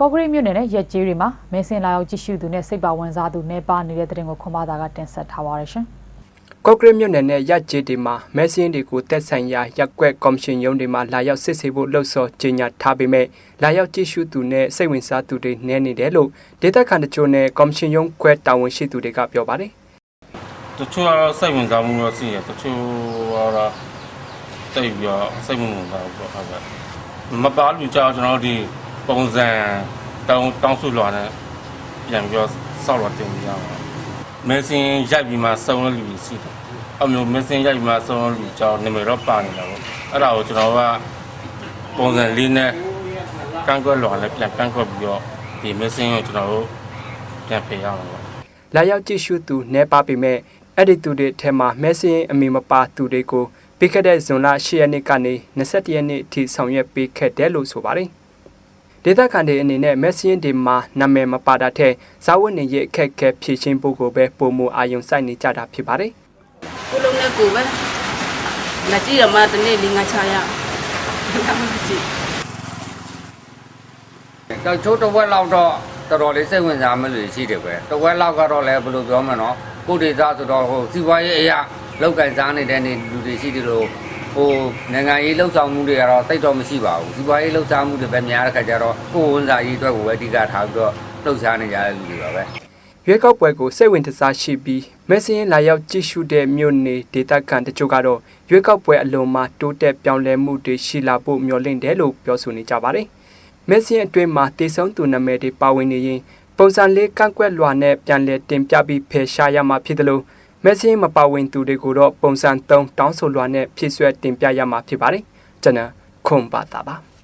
ကော့ဂရိတ်မြို့နယ်နဲ့ရက်ကျေးတွေမှာမင်းစင်လာရောက်ကြည့်ရှုသူနဲ့စိတ်ပါဝင်စားသူနဲ့ပါနေတဲ့တဲ့တင်ကိုခွန်ပါတာကတင်ဆက်ထားပါရရှင်ကော့ကရစ်မြို့နယ်နဲ့ရပ်ကျေးတွေမှာမဲစင်းတွေကိုတက်ဆိုင်ရာရက်ကွက်ကော်မရှင်ရုံးတွေမှာလာရောက်စစ်ဆေးဖို့လှုံ့ဆော်ကြေညာထားပေမဲ့လာရောက်ကြည့်ရှုသူနဲ့စိတ်ဝင်စားသူတွေနည်းနေတယ်လို့ဒေသခံတချို့နဲ့ကော်မရှင်ရုံးခွဲတာဝန်ရှိသူတွေကပြောပါတယ်တချို့ကတော့စိတ်ဝင်စားမှုတော့ရှိရတချို့ကတော့တိတ်ပြီးတော့စိတ်မဝင်စားဘူးပေါ့ဟုတ်ကဲ့မပါလူကြောင့်ကျွန်တော်တို့ဒီ ပုံစံတောင်းတောင်းဆုလွှာနဲ့ပြန်ပြီးတော့စောက်တော့တင်ပြရအောင်မက်ဆင်ရိုက်ပြီးမှစုံလို့လူကြီးရှိတယ်အမျိုးမက်ဆင်ရိုက်ပြီးမှစုံလို့လူကြောင့်နာမည်တော့ပါနေတာပေါ့အဲ့ဒါကိုကျွန်တော်ကပုံစံလေးနဲ့ကန့်ကွက်လွှာနဲ့ပြန်ကန့်ကွက်ပြီးတော့ဒီမက်ဆင်ကိုကျွန်တော်တို့ပြန်ဖေးရအောင်ပေါ့လာရောက်ကြည့်ရှုသူနည်းပါပေမဲ့အဲ့ဒီသူတွေထဲမှာမဲစင်းအမီမပါသူတွေကိုပြီးခဲ့တဲ့ဇွန်လ10ရက်နေ့ကနေ21ရက်နေ့အထိဆောင်ရွက်ပေးခဲ့တယ်လို့ဆိုပါတယ် ဒေသခံတွေအနေနဲ့မဲစင်းတွေမှာနာမည်မပါတာထက်ဇာဝတ်နေရဲ့အခက်အခဲဖြည့်ချင်းဖို့ကိုပဲပုံမအာယုံစိုက်နေကြတာဖြစ်ပါတယ်ကိုလုံးနဲ့ကိုပဲလာကြည့်ရမှတနေ့လေးငါချရလာမကြည့်တော့ချိုးတစ်ဝက်လောက်တော့တော်တော်လေးစိတ်ဝင်စားမှလို့ရှိတယ်ပဲတစ်ဝက်လောက်ကတော့လည်းဘယ်လိုပြောမလဲနော်ကိုဒေသဆိုတော့ဟိုစီးပွားရေးအရာလောက်ကန်စားနေတဲ့နေလူတွေရှိတယ်လို့ ဟိုနိုင်ငံရေးလှုပ်ဆောင်မှုတွေကတော့တိတ်တော့မရှိပါဘူးစီးပွားရေးလှုပ်ရှားမှုတွေပဲများတဲ့ခါကျတော့ကိုယ်ဝန်စားရေးအတွက်ကိုပဲအဓိကထားပြီးတော့လှုပ်ရှားနေကြတဲ့လူတွေပါပဲရွေးကောက်ပွဲကိုစိတ်ဝင်တစားရှိပြီးမဲစင်းလာရောက်ကြည့်ရှုတဲ့မြို့နေဒေသခံတချို့ကတော့ရွေးကောက်ပွဲအလုံးမှာတိုးတက်ပြောင်းလဲမှုတွေရှိလာဖို့မျှော်လင့်တယ်လို့ပြောဆိုနေကြပါတယ်။မဲစင်းအတွင်းမှာတည်ဆုံသူနာမည်တွေပါဝင်နေရင်ပုံစံလေးကန့်ကွက်လွှာနဲ့ပြန်လည်တင်ပြပြီးဖယ်ရှားရမှာဖြစ်တယ်လို့ မဲစင်းမပါဝင်သူတွေကိုတော့ပုံစံ3တောင်းဆိုလွှာနဲ့ဖြည့်ဆွဲတင်ပြရမှာဖြစ်ပါတယ်။ကျွန်တော်ခွန်ပါတာပါ။